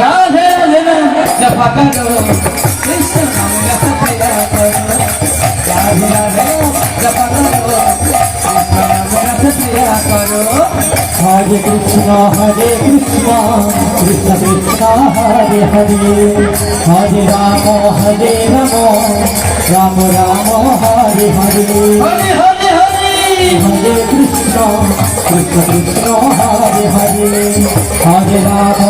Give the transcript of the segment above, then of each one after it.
রাধে জপা করো কৃষ্ণ নাম রসয়া করো রাধে রাধে জপা করো কৃষ্ণ নাম রসয়া করো হরে কৃষ্ণ হরে কৃষ্ণ কৃষ্ণ কৃষ্ণ হরে হরে হরে রাম হরে রাম রাম রাম হরে হরে হরে হরে হরে হরে কৃষ্ণ কৃষ্ণ কৃষ্ণ হরে হরে হরে রাম হরে রাম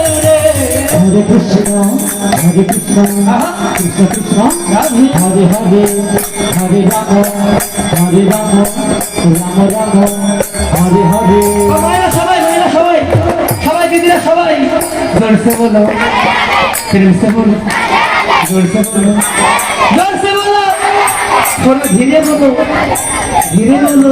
হরে কৃষ্ণ হরে কৃষ্ণ কৃষ্ণ কৃষ্ণ হরে হরে হরে রাম হরে রাম রাম রাম হরে হরে। সবাই সবাই সবাই দিদিরা সবাই জোরসে বলো। ফিরসে বলো। জোরসে বলো। জোরসে বলো। ধীরে বলো। ধীরে বলো।